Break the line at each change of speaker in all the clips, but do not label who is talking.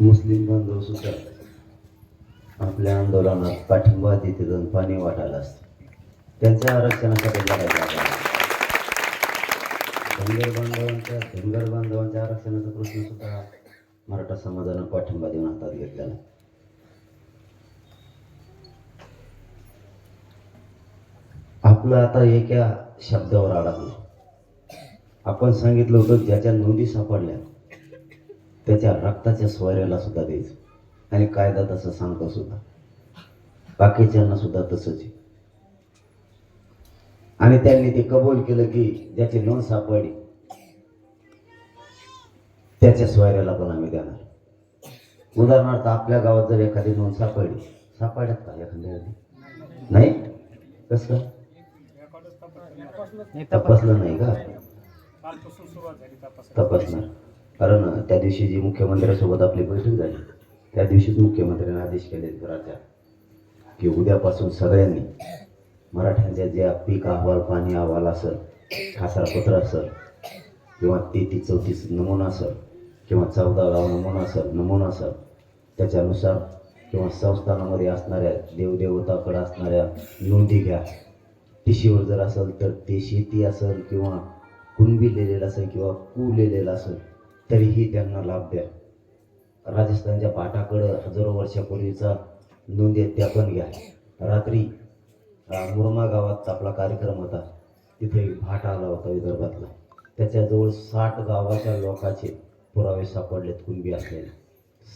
मुस्लिम बांधव सुद्धा आपल्या आंदोलनात पाठिंबा देते जाऊन पाणी वाटायला असते. त्यांच्या आरक्षणासाठी लढायला धनगर बांधवांच्या धनगर बांधवांच्या आरक्षणाचा प्रश्न सुद्धा मराठा समाजानं पाठिंबा देऊन हातात घेतलेला. आपलं आता एका शब्दावर अडकलं. आपण सांगितलं होतं ज्याच्या नोंदी सापडल्या. त्याच्या रक्ताच्या सोयऱ्याला सुद्धा द्यायचं. आणि कायदा तसं सांगतो सुद्धा. बाकीच्यांना सुद्धा तसंच आणि त्यांनी ते कबूल केलं की ज्याची नोंद सापडली त्याच्या सोयऱ्याला पण आम्ही देणार. उदाहरणार्थ आपल्या गावात जर एखादी नोंद सापडली सापडल्यात का एखाद्या नाही? कसं? तपासलं नाही का? तपासणार. कारण त्या दिवशी जी मुख्यमंत्र्यासोबत आपली बैठक झाली त्या दिवशीच मुख्यमंत्र्यांनी आदेश केले घराच्या की उद्यापासून सगळ्यांनी मराठ्यांच्या ज्या पीक अहवाल पाणी अहवाल असेल खासरापत्र असेल किंवा तेहतीस चौतीस नमुना असेल किंवा चौदा गाव नमुना असेल नमुना असेल त्याच्यानुसार किंवा संस्थानामध्ये असणाऱ्या देवदेवताकडे असणाऱ्या नोंदी घ्या. टिशीवर जर असेल तर ते शेती असेल किंवा कुणबी लिहिलेलं असेल किंवा कू लिहिलेलं असेल तरीही त्यांना लाभ द्या. राजस्थानच्या पाठाकडं हजारो वर्षापूर्वीचा नोंद आहे त्या पण घ्या. रात्री मुरमा गावात आपला कार्यक्रम होता. तिथे एक आला होता विदर्भातला. त्याच्याजवळ साठ गावाच्या लोकांचे पुरावे सापडलेत कुणबी असलेले.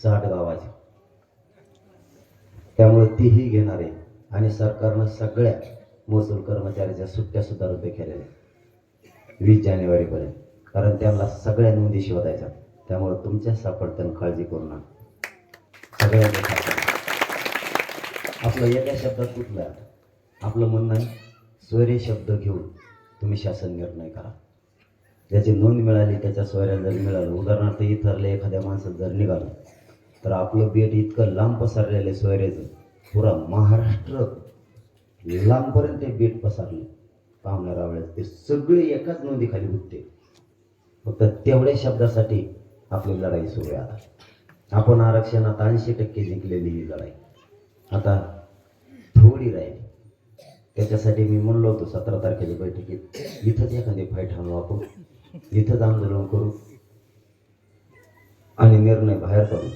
साठ गावाचे. त्यामुळे तीही घेणार आहे आणि सरकारनं सगळ्या महसूल कर्मचाऱ्याच्या सुट्ट्यासुद्धा रद्द केलेल्या आहेत. वीस जानेवारीपर्यंत. कारण त्यांना सगळ्या नोंदी शोधायच्या त्यामुळे तुमच्या सापडत्यानं काळजी करू नका. सगळ्यांच्या आपलं एका शब्दात कुठलं? आपलं म्हणणं आहे शब्द घेऊन तुम्ही शासन निर्णय करा. ज्याची नोंद मिळाली त्याच्या स्वऱ्याला जर मिळालं. उदाहरणार्थ इथरले एखाद्या माणसात जर निघालं तर आपलं बेट इतकं लांब पसरलेलं आहे सोयऱ्याचं पुरा महाराष्ट्र लांबपर्यंत ते बेट पसरले. पाहुणाऱ्या वेळेस ते सगळे एकाच नोंदीखाली उठते. फक्त तेवढ्या शब्दासाठी आपली लढाई सुरू आहे आता. आपण आरक्षणात ऐंशी टक्के जिंकलेली ही लढाई. आता थोडी राहिली. त्याच्यासाठी मी म्हणलो होतो सतरा तारखेच्या बैठकीत इथंच एखादी फाईट आणू आपण. इथंच आंदोलन करू. आणि निर्णय बाहेर पडू.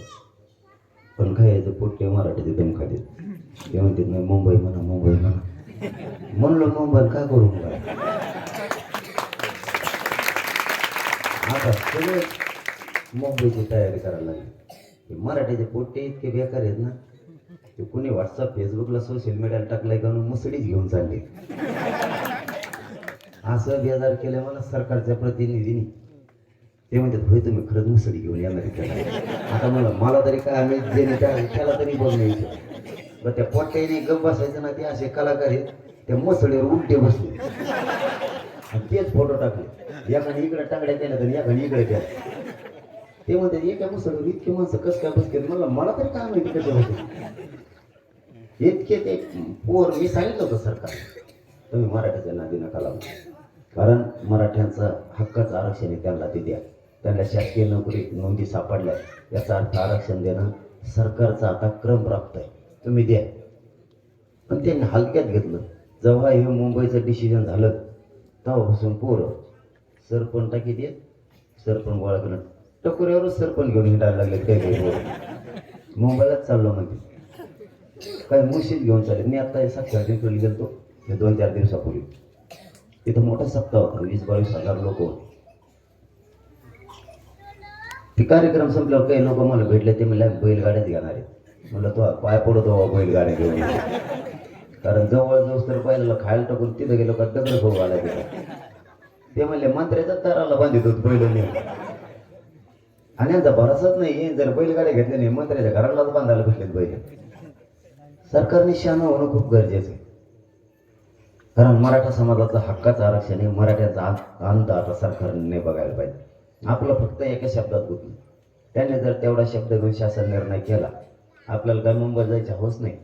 पण काय याचं पोट्टे मराठीचे दम देत. ते म्हणते नाही मुंबई म्हणा मुंबई म्हणा. म्हणलं मुंबई काय करू मग आता सगळे मुंबईची तयारी करायला लागली. हे मराठीचे पोट्टे इतके बेकार आहेत ना ते कुणी व्हॉट्सअप फेसबुकला सोशल मीडियाला टाकलाय का मुसडीच घेऊन चालले. असं बेजार केलं मला सरकारच्या प्रतिनिधींनी. ते म्हणतात होय तुम्ही खरंच मुसडी घेऊन येणार त्याला. आता मला मला तरी काय आम्ही जेणे त्याला तरी बघण्याचं मग त्या पोट्याने गप बसायचं ना ते असे कलाकार आहेत त्या मुसडीवर उलटे बसले. तेच फोटो टाकले. एकाने इकडे टांगड्या केल्या तर एकाने इकडे केल्या. ते म्हणतात एका मुसडीवर इतके माणसं कस काय केलं मला मला तरी काय माहिती कसे होते. इतके ते पोर मी सांगितलं होतं सरकार. तुम्ही मराठ्याच्या नादी नका लावू. कारण मराठ्यांचा हक्काचं आरक्षण आहे त्यांना ते द्या. त्यांना शासकीय नोकरी नोंदी सापडल्या याचा अर्थ आरक्षण देणं सरकारचा आता क्रम प्राप्त आहे. तुम्ही द्या. पण त्यांनी हलक्यात घेतलं. जेव्हा हे मुंबईचं डिसिजन झालं तेव्हापासून पोरं सरपण टाकी देत सरपण गोळा करणं टकोऱ्यावरच सरपण घेऊन हिंडायला लागले काही काही मुंबईलाच चाललो म्हणजे. काय मुशीत घेऊन चालले. मी आता हे साक्षर गेलो हे दोन चार दिवसापूर्वी तिथं मोठा सप्ताह होता. वीस बावीस हजार लोक ते कार्यक्रम संपल्यावर काही लोक मला भेटले. ते मला बैलगाड्याच घेणार आहेत म्हणलं तो पाय पडतो बाबा बैलगाड्या घेऊन. कारण जवळ जवळ तर पाहिलं खायला टाकून तिथं गेलो का दगड खाऊ आला तिथं ते म्हणले मंत्र्याच्या तराला बांधित होत बैल आणि यांचा भरोसाच नाही. जर बैलगाड्या घेतल्या नाही मंत्र्याच्या घरालाच बांधायला भेटलेत बैल. सरकारने शहाणं होणं खूप गरजेचं आहे. कारण मराठा समाजाचं हक्काचं आरक्षण आहे मराठ्याचा अंत आता सरकारने बघायला पाहिजे. आपलं फक्त एका शब्दात गुतलं त्याने जर तेवढा शब्द घेऊन शासन निर्णय केला आपल्याला काय मुंबईला जायची हौस नाही.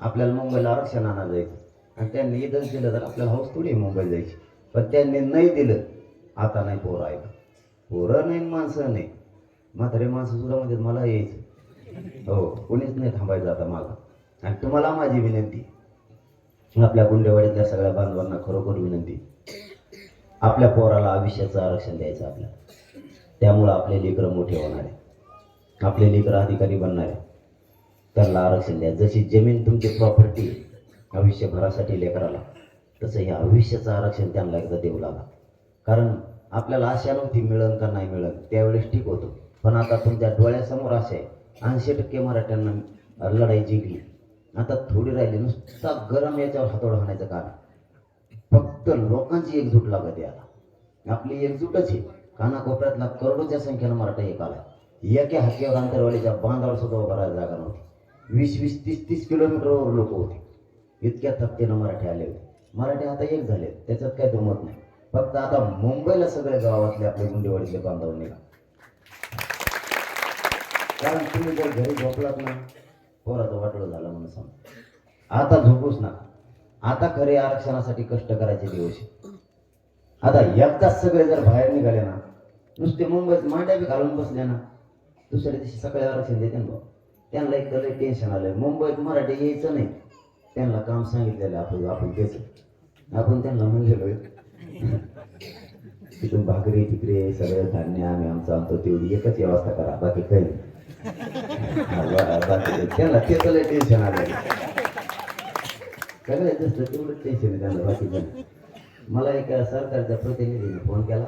आपल्याला मुंबईला आरक्षण आणा जायचं. आणि त्यांनी इथंच दिलं तर आपल्याला हौस थोडी मुंबईला जायची. पण त्यांनी नाही दिलं. आता नाही पोरं ऐका पोरं नाही माणसं नाही. म्हातारे माणसं सुद्धा म्हणतात मला यायचं. हो कोणीच नाही थांबायचं आता मागं. आणि तुम्हाला माझी विनंती आपल्या गुंडेवाडीतल्या सगळ्या बांधवांना खरोखर विनंती आपल्या पोराला आयुष्याचं आरक्षण द्यायचं आपल्याला. त्यामुळं आपले लेकरं मोठे होणार आहे आपले लेकरं अधिकारी बनणार आहे त्यांना आरक्षण द्या. जशी जमीन तुमची प्रॉपर्टी आयुष्यभरासाठी लेकराला. तसं हे आयुष्याचं आरक्षण त्यांना एकदा देऊ लागा. कारण आपल्याला आशा नव्हती मिळन का नाही मिळन त्यावेळेस ठीक होतो. पण आता तुमच्या डोळ्यासमोर आशा आहे ऐंशी टक्के मराठ्यांना लढाई जिंकली. आता थोडी राहिली नुसता गरम याच्यावर हातोड होण्याचं कारण फक्त लोकांची एकजूट लागत आहे आता. आपली एकजूटच आहे. कानाकोपऱ्यातला करोडोच्या संख्येनं मराठा एक आला एका हाकेवर अंतरवाडीच्या बांधावर सुद्धा उभा राहायला जागा नव्हती. वीस वीस तीस तीस किलोमीटरवर लोक होते. इतक्या थपतेनं मराठी आले होते. मराठी आता एक झाले. त्याच्यात काही दुमत नाही. फक्त आता मुंबईला सगळे गावातले आपले गुंडेवाडीचे बांधव निघा कारण तुम्ही जर घरी झोपलात ना पोराचं वाटलं झालं म्हणून सांग आता झोपूच ना. आता खरे आरक्षणासाठी कष्ट करायचे दिवस आता एकदाच सगळे जर बाहेर निघाले ना नुसते मुंबईत मांड्या बी घालून बसले ना दुसऱ्या दिवशी सकाळी आरक्षण देते ना भाऊ त्यांना एक तर टेन्शन आलंय. मुंबईत मराठी यायचं नाही. त्यांना काम सांगितलेलं आपण आपण त्याचं आपण त्यांना म्हणलेलो तिथून भाकरी तिकडे सगळं धान्य आम्ही आमचं आणतो तेवढी एकच व्यवस्था करा बाकी काही बाकी त्यांना ते लय टेन्शन आलं सगळं जास्त तेवढंच टेन्शन आहे त्यांना बाकी काही मला एका सरकारच्या प्रतिनिधीने फोन केला.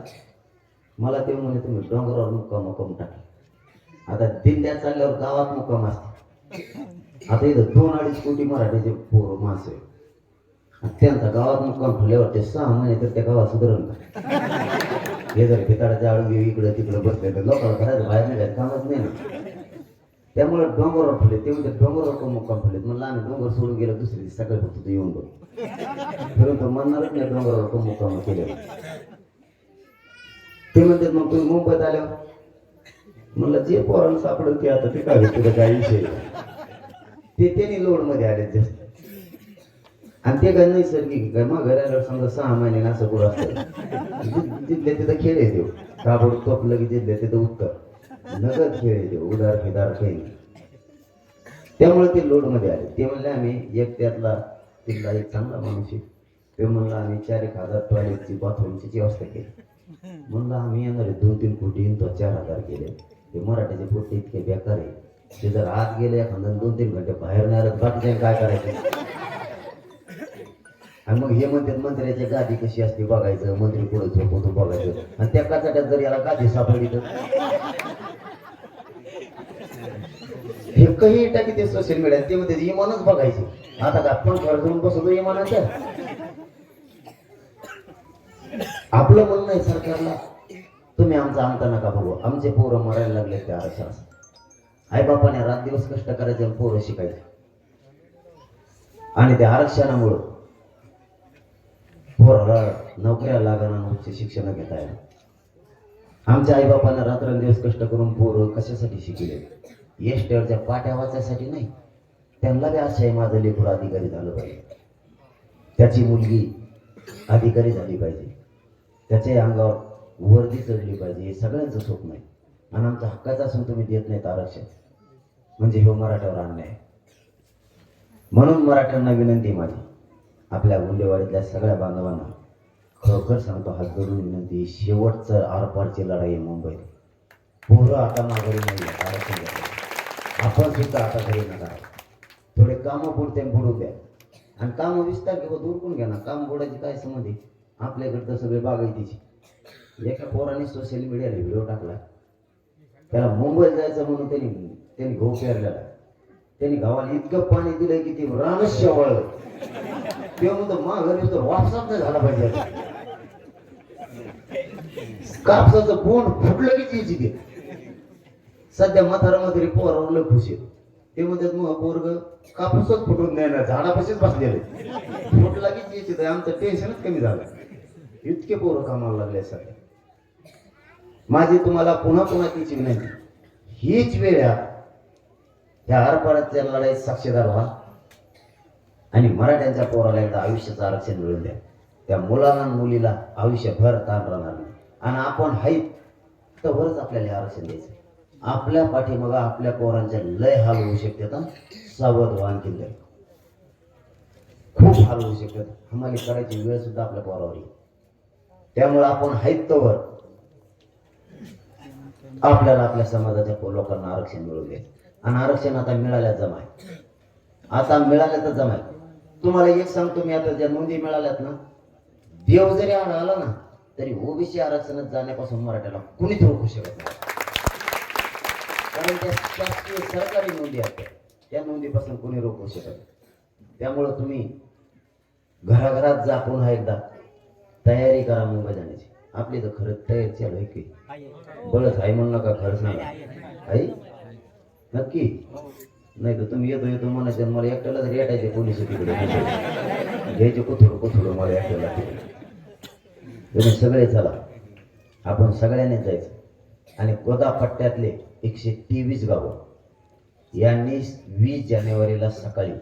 मला ते म्हणे तुम्ही डोंगरावर मुक्काम मुक्काम टाकला आता दिंड्या चालल्यावर गावात मुक्काम असते. आता इथं दोन अडीच कोटी मराठीचे पोर माणसं आहे त्यांचा गावात मुक्काम ठेवल्यावर ते सहा महिने तर त्या गावात सुधारण हे जर पिताळाच्या आळू इकडं तिकडं बसले तर लोकांना घराच्या बाहेर निघायचं कामच नाही ना. त्यामुळे डोंगरवर फुले ते म्हणजे डोंगरावर कोण मुक्काम ठेवले म्हणलं आम्ही डोंगर सोडून गेलो दुसरी सकाळी फक्त येऊन बघ. परंतु म्हणणारच नाही डोंगरावर कोण मुक्काम केले. ते म्हणतात मग तुम्ही मुंबईत आल्यावर? म्हणलं जे पोरांना सापडत ते आता ते काय तुझं काय विषय ते त्यांनी लोडमध्ये आले जास्त. आणि ते काय नैसर्गिक काय मग घराला आल्यावर समजा सहा महिने असं कुठं असतं? जिथले तिथं खेळ येतो कापड तोपलं की जिथले तिथं उत्तर नगद खेळ येतो उदार फिदार काही त्यामुळे ते लोडमध्ये आले ते म्हणले आम्ही एक त्यातला तिथला एक चांगला माणूस ते म्हणलं आम्ही चार एक हजार टॉयलेटची बाथरूमची व्यवस्था केली. म्हणलं आम्ही येणार आहे. दोन तीन कोटी तो चार हजार केले. ते मराठीचे पोटे इतके बेकार आहे. ते जर आत गेले एखादा दोन तीन घंटे बाहेर नाही आलं. बाकी काय करायचं? आणि मग हे म्हणतात मंत्र्याची गादी कशी असते बघायचं मंत्री पुढे झोपवतो बघायचं. आणि त्या काचाट्यात जर याला गादी सापडली तर? हे काही टाकी ते सोशल मीडिया ते म्हणते इमानच बघायचे. आता का पंखावर जाऊन बसवतो इमानाचं आपलं म्हणणं आहे सरकारला तुम्ही आमचा आणता नका बघू. आमचे पोरं मरायला लागले त्या आरक्षणात. आई बापाने रात दिवस कष्ट करायचे पोरं शिकायचे. आणि त्या आरक्षणामुळं पोर नोकऱ्या लागणार उच्च शिक्षण घेता येणार आमच्या आईबापांना रात्रंदिवस कष्ट करून पोरं कशासाठी शिकले? एसटीवरच्या पाट्या वाचायसाठी नाही. त्यांना बी असं आहे माझं लेकरू अधिकारी झालं पाहिजे. त्याची मुलगी अधिकारी झाली पाहिजे. त्याच्या अंगावर वर्दी चढली पाहिजे हे सगळ्यांचं स्वप्न आहे. आणि आमचा हक्काचा असून तुम्ही देत नाहीत आरक्षण. म्हणजे हे मराठ्यावर अन्याय. आहे. म्हणून मराठ्यांना विनंती माझी आपल्या गुंडेवाडीतल्या सगळ्या बांधवांना खरोखर सांगतो हात धरून विनंती शेवटचं आरपारची लढाई मुंबईत. पोरं आता माघारी नाही आरक्षण आपण सुद्धा आता घरी नका थोडे कामं पुरते बुडू द्या. आणि कामं विस्तार किंवा दूर घ्या ना. काम बुडायची काय संबंधी आपल्याकडे तर सगळे बागायतीची. एका पोराने सोशल मीडियाला व्हिडिओ टाकला. त्याला मुंबईत जायचं म्हणून त्यांनी त्यांनी गहू पेरलेला त्यांनी गावाला इतकं पाणी दिलंय की ते रानच शेवळलं तेव्हा म्हणतो माघारी तर वापसाच नाही झाला पाहिजे. कापसाचं बोंड फुटलं की त्याची ते सध्या म्हातारामध्ये पोरावर लय खुशी ते म्हणतात मग पोरग कापूसच फुटून नाही ना झाडापाशीच बसलेले फुटला की त्याची तर आमचं टेन्शनच कमी झालं. इतके पोरं कामाला लागले सगळे. माझी तुम्हाला पुन्हा पुन्हा तीच विनंती हीच वेळ ह्या त्या आरपाराच्या लढाईत साक्षीदार व्हा आणि मराठ्यांच्या पोराला एकदा आयुष्याचं आरक्षण मिळून द्या. त्या मुलाला मुलीला आयुष्यभर ताण राहणार नाही. आणि आपण हाईत तरच आपल्याला आरक्षण द्यायचं आपल्या पाठीमागा आपल्या पोरांच्या लय हाल होऊ शकतात सावध वाहन आणखीन खूप हाल होऊ शकतात. हमाली करायची वेळ सुद्धा आपल्या पोरावर येईल त्यामुळे आपण हायतवर आपल्याला आपल्या समाजाच्या लोकांना आरक्षण मिळू द्यायचं आणि आरक्षण आता मिळाल्या आहे. आता मिळाल्या तर जमाय तुम्हाला एक सांगतो मी आता ज्या नोंदी मिळाल्यात ना देव जरी आला आला ना तरी ओबीसी आरक्षणात जाण्यापासून मराठ्याला कुणीच रोखू शकत नाही. कारण त्या शासकीय सरकारी नोंदी आहेत त्या. नोंदीपासून कोणी रोखू शकत त्यामुळं तुम्ही घराघरात जा पुन्हा एकदा. तयारी करा मुंबई जाण्याची आपली तर खरंच तयारी चालू आहे की. बरंच आहे म्हणू नका खरंच नाही. आई नक्की? नाही तर तुम्ही येतो येतो म्हणायचं मला एकट्याला तरी येटायचे पोलीस तिकडे. घ्यायचे कोथोडं कोथोडं मला एकट्याला तिकडे. तुम्ही सगळे चला. आपण सगळ्यांनी जायचं. आणि गोदा पट्ट्यातले एकशे तेवीस गावं. यांनी वीस जानेवारीला सकाळी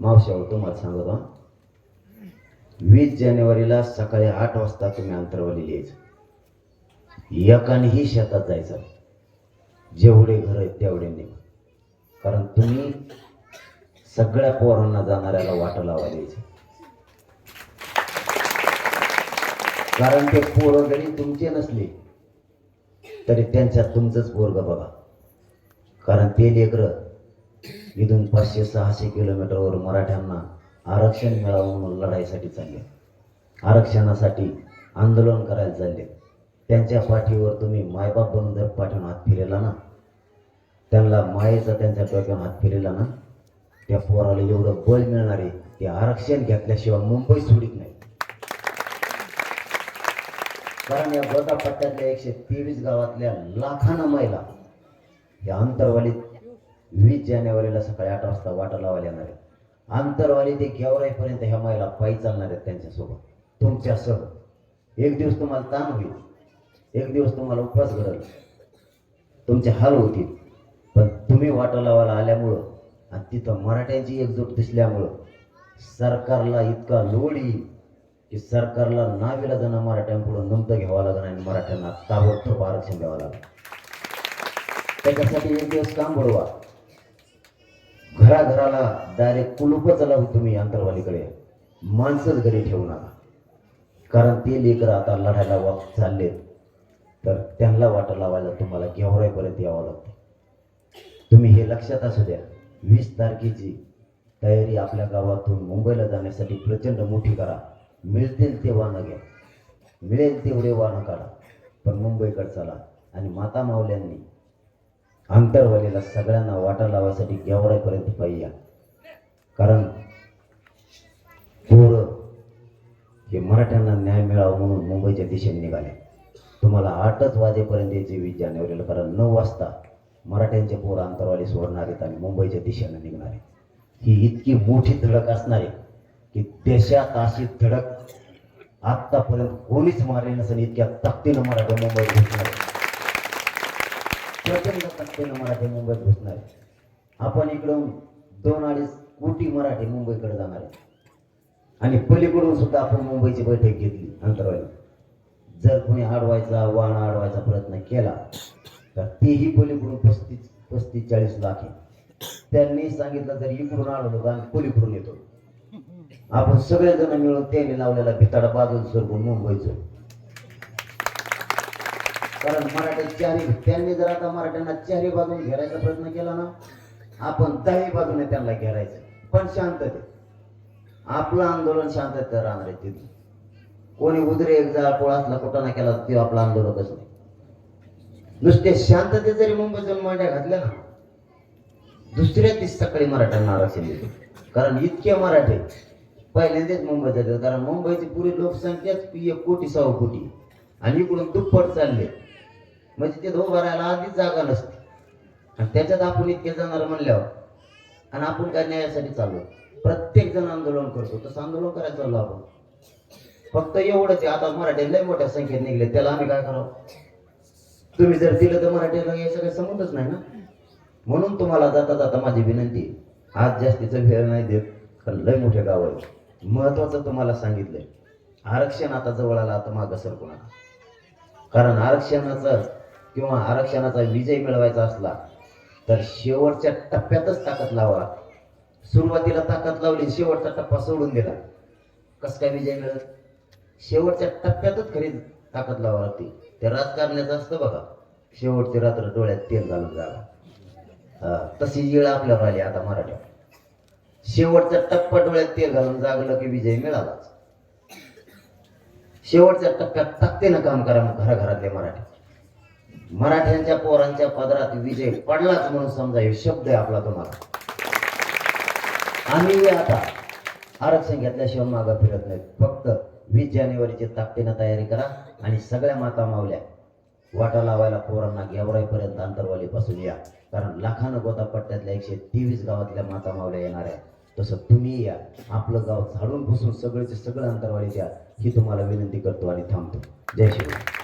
मावशावर तुम्हाला सांगतो हा. वीस जानेवारीला सकाळी आठ वाजता तुम्ही अंतरवाली लिहायचं एकानेही शेतात जायचं जेवढे घर आहेत तेवढे निघ. कारण तुम्ही सगळ्या पोरांना जाणाऱ्याला वाट लावा द्यायची कारण ते पोरं जरी तुमचे नसले तरी त्यांच्यात तुमचंच पोरग बघा. कारण ते लेकर इथून पाचशे सहाशे किलोमीटरवर मराठ्यांना आरक्षण मिळावं म्हणून लढाईसाठी चालले. आरक्षणासाठी आंदोलन करायला चालले. त्यांच्या पाठीवर तुम्ही मायबाप बनून जर पाठवून हात फिरेला ना त्यांना मायेचा त्यांच्या डोक्यावर हात फिरेला ना त्या पोराला एवढं बळ मिळणार आहे की आरक्षण घेतल्याशिवाय मुंबई सोडित नाही. कारण या गोदा पट्ट्यातल्या एकशे तेवीस गावातल्या लाखांना महिला या अंतरवालीत वीस जानेवारीला सकाळी आठ वाजता वाटा लावायला येणार आहेत. अंतरवाली ते गेवराईपर्यंत ह्या महिला पायी चालणार आहेत त्यांच्यासोबत. तुमच्यासह. एक दिवस तुम्हाला ताण होईल. एक दिवस तुम्हाला उपवास घडल. तुमचे हाल होतील. तुम्ही वाटा लावायला आल्यामुळं आणि तिथं मराठ्यांची एकजूट दिसल्यामुळं सरकारला इतका लोड येईल की सरकारला नावीला जाणं मराठ्यांपुढं नमतं घ्यावं लागणार आणि मराठ्यांना ताबडतोब आरक्षण द्यावं लागलं त्याच्यासाठी एक दिवस काम बडवा घराघराला डायरेक्ट कुलूपच लावून तुम्ही अंतरवालीकडे. माणसंच घरी ठेवू नका. कारण ते लेकर आता लढायला वा चालले तर त्यांना वाटा लावायला तुम्हाला घेवरायपर्यंत यावं लागतं. तुम्ही हे लक्षात असू द्या. वीस तारखेची तयारी आपल्या गावातून मुंबईला जाण्यासाठी प्रचंड मोठी करा. मिळतील ते वाहनं घ्या. मिळेल तेवढे वाहनं काढा. पण मुंबईकडे चला आणि माता मावल्यांनी आंतरवालीला सगळ्यांना वाटा लावायसाठी गेवराईपर्यंत पाहिजे कारण पोरं हे मराठ्यांना न्याय मिळावा म्हणून मुंबईच्या दिशेने निघाले. तुम्हाला आठच वाजेपर्यंत याची वीस जानेवारीला कारण नऊ वाजता मराठ्यांचे पोर अंतरवाली सोडणार आहेत आणि मुंबईच्या दिशेनं निघणार आहेत ही इतकी मोठी धडक असणार आहे की देशात अशी धडक आत्तापर्यंत कोणीच मारली नसेल इतक्या तक्तीनं मराठी मुंबईत घुसणार आहे. प्रचंड तक्तीनं मराठी मुंबईत घुसणार आहे. आपण इकडून दोन अडीच कोटी मराठी मुंबईकडे जाणार आहे आणि पलीकडून सुद्धा आपण मुंबईची बैठक घेतली अंतरवाली जर कोणी अडवायचा वाण अडवायचा प्रयत्न केला तर तेही पलीकडून पस्तीस पस्तीस चाळीस लाख आहे. त्यांनी सांगितलं तर इकडून आणलो तर आम्ही पलीकडून येतो. आपण सगळेजण मिळून त्यांनी लावलेला भिताडा बाजूला सरकून मुंबईचं. कारण मराठी चारी त्यांनी जर आता मराठ्यांना चारी बाजून घेरायचा प्रयत्न केला ना आपण दही बाजूने त्यांना घेरायचं. पण शांतते आपलं आंदोलन शांततेत राहणार आहे तिथे. कोणी उदरे एक जाळ पोळा असला कुठं ना केला ते आपलं आंदोलकच नाही. नुसते शांततेत जरी मुंबईत जाऊन मांड्या घातल्या ना दुसऱ्या दिस सकाळी मराठ्यांना आरक्षण देतो कारण इतके मराठे पहिल्यांदाच मुंबईत जातात कारण मुंबईची पुरी लोकसंख्याच एक कोटी सव्वा कोटी. आणि इकडून दुप्पट चालले म्हणजे ते उभं राहायला आधीच जागा नसते. आणि त्याच्यात आपण इतके जाणार म्हणल्यावर आणि आपण काय न्यायासाठी चाललो? प्रत्येक जण आंदोलन करतो तसं आंदोलन करायला चाललो आपण. फक्त एवढंच आहे. आता मराठी लय मोठ्या संख्येत निघले. त्याला आम्ही काय करावं? तुम्ही जर दिलं तर मराठीला यायचं काही समजच नाही ना. म्हणून तुम्हाला जाता जाता माझी विनंती आज जास्तीचा वेळ नाही देत कारण लय मोठे गाव आहे. महत्वाचं तुम्हाला सांगितलंय. आरक्षण आता जवळ आलं आता मागं सरकू कारण आरक्षणाचं किंवा आरक्षणाचा विजय मिळवायचा असला तर शेवटच्या टप्प्यातच ताकद लावा. सुरुवातीला ताकद लावली शेवटचा टप्पा सोडून दिला. कस काय विजय मिळत शेवटच्या टप्प्यातच खरी ताकद लावा लागते. ते राजकारण्याचं असतं बघा. शेवटची रात्र डोळ्यात तेल घालून जागा. हा, तशी येळ आपल्यावर आली आता मराठ्या शेवटचा टप्पा डोळ्यात तेल घालून जागलं की विजय मिळालाच. शेवटच्या टप्प्यात ताकदीनं काम करा मग घराघरातले मराठी. मराठ्यांच्या पोरांच्या पदरात विजय पडलाच म्हणून समजा हे शब्द आहे आपला तुम्हाला. आम्ही आता आरक्षण घेतल्याशिवाय मागं फिरत नाही. फक्त वीस जानेवारीची ताकदीनं तयारी करा. आणि सगळ्या माता मावल्या वाटा लावायला पोरांना गेवराईपर्यंत अंतरवालीपासून या. कारण लाखानं गोतापट्ट्यातल्या एकशे तेवीस गावातल्या माता मावल्या येणार आहे तसं तुम्ही या. आपलं गाव झाडून पुसून सगळेचे सगळं अंतरवाली द्या ही तुम्हाला विनंती करतो आणि थांबतो. जय शिवराय